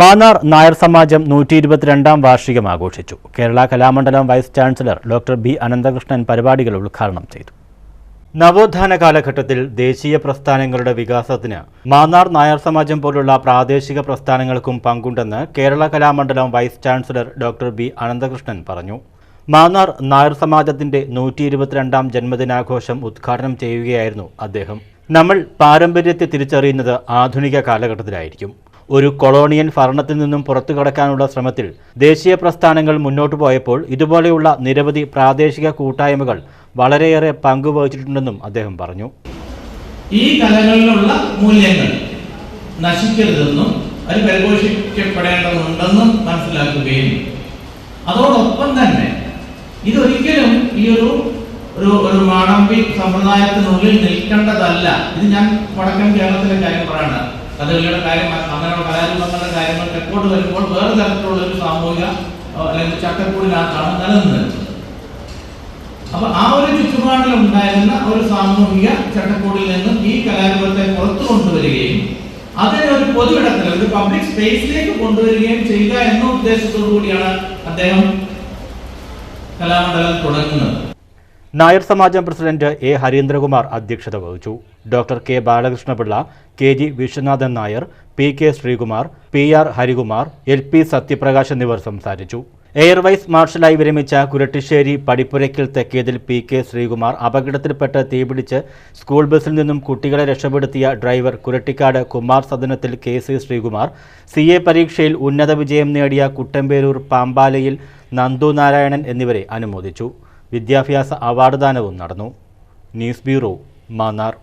മാന്നാർ നായർ സമാജം നൂറ്റി ഇരുപത്തിരണ്ടാം വാർഷികം ആഘോഷിച്ചു. Kerala Kalamandalam vice chancellor doctor B Ananthakrishnan പരിപാടികൾ ഉദ്ഘാടനം ചെയ്തു. നവോത്ഥാന കാലഘട്ടത്തിൽ ദേശീയ പ്രസ്ഥാനങ്ങളുടെ വികാസത്തിന് മാന്നാർ നായർ സമാജം പോലുള്ള പ്രാദേശിക പ്രസ്ഥാനങ്ങൾക്കും പങ്കുണ്ടെന്ന് Kerala Kalamandalam vice chancellor doctor B Ananthakrishnan പറഞ്ഞു. മാന്നാർ നായർ സമാജത്തിന്റെ നൂറ്റി ഇരുപത്തിരണ്ടാം ജന്മദിനാഘോഷം ഉദ്ഘാടനം ചെയ്യുകയായിരുന്നു അദ്ദേഹം. നമ്മൾ പാരമ്പര്യത്തെ തിരിച്ചറിയുന്നത് ആധുനിക കാലഘട്ടത്തിലായിരിക്കും. ഒരു കൊളോണിയൻ ഭരണത്തിൽ നിന്നും പുറത്തു കടക്കാനുള്ള ശ്രമത്തിൽ ദേശീയ പ്രസ്ഥാനങ്ങൾ മുന്നോട്ടു പോയപ്പോൾ ഇതുപോലെയുള്ള നിരവധി പ്രാദേശിക കൂട്ടായ്മകൾ വളരെയേറെ പങ്കുവഹിച്ചിട്ടുണ്ടെന്നും അദ്ദേഹം പറഞ്ഞു. ഈ കലകളിലുള്ള മൂല്യങ്ങൾ നശിക്കരുതെന്നും അത് പരിപോഷിക്കപ്പെടേണ്ടതുണ്ടെന്നും മനസ്സിലാക്കുകയും അതോടൊപ്പം തന്നെ ഇതൊരിക്കലും ഈ ഒരു ഒരു ഒരു മാണമ്പി സമ്പ്രദായത്തിനുള്ളിൽ നിൽക്കേണ്ടതല്ല. ഇത് ഞാൻ വടക്കൻ കേരളത്തിലെ കാര്യം പറയണ്ട കഥകളിയുടെ കാര്യം അങ്ങനെയുള്ള കലാരൂപങ്ങളുടെ കാര്യങ്ങൾ തെക്കോട്ട് വരുമ്പോൾ വേറെ തരത്തിലുള്ള ഒരു സാമൂഹിക അല്ലെങ്കിൽ ചട്ടക്കൂടിനകത്താണ് നിലനിന്നത്. അപ്പൊ ആ ഒരു ചുറ്റുപാടിൽ ഉണ്ടായിരുന്ന ഒരു സാമൂഹിക ചട്ടക്കൂടിൽ നിന്നും ഈ കലാരൂപത്തെ പുറത്തു കൊണ്ടുവരികയും അതിനെ ഒരു പൊതുവിടത്തിൽ ഒരു പബ്ലിക് സ്പേസിലേക്ക് കൊണ്ടുവരികയും ചെയ്യുക എന്ന ഉദ്ദേശത്തോടു കൂടിയാണ് അദ്ദേഹം കലാമണ്ഡലം തുടങ്ങുന്നത്. നായർ സമാജം പ്രസിഡന്റ് എ ഹരീന്ദ്രകുമാർ അധ്യക്ഷത വഹിച്ചു. Doctor K Balakrishnapillai K G Viswanathan Nair P K Sreekumar P R Harikumar L P Sathyaprakash എന്നിവർ സംസാരിച്ചു. എയർ വൈസ് മാർഷലായി വിരമിച്ച കുരട്ടിശ്ശേരി പടിപ്പുരയ്ക്കൽ തെക്കേതിൽ പി കെ ശ്രീകുമാർ അപകടത്തിൽപ്പെട്ട് തീപിടിച്ച് സ്കൂൾ ബസ്സിൽ നിന്നും കുട്ടികളെ രക്ഷപ്പെടുത്തിയ driver Kurattikkad Kumar സദനത്തിൽ K C Sreekumar C A പരീക്ഷയിൽ ഉന്നത വിജയം നേടിയ കുട്ടമ്പേരൂർ പാമ്പാലയിൽ നന്ദു നാരായണൻ എന്നിവരെ അനുമോദിച്ചു. വിദ്യാഭ്യാസ അവാർഡ് ദാനവും നടന്നു. News bureau Mannar.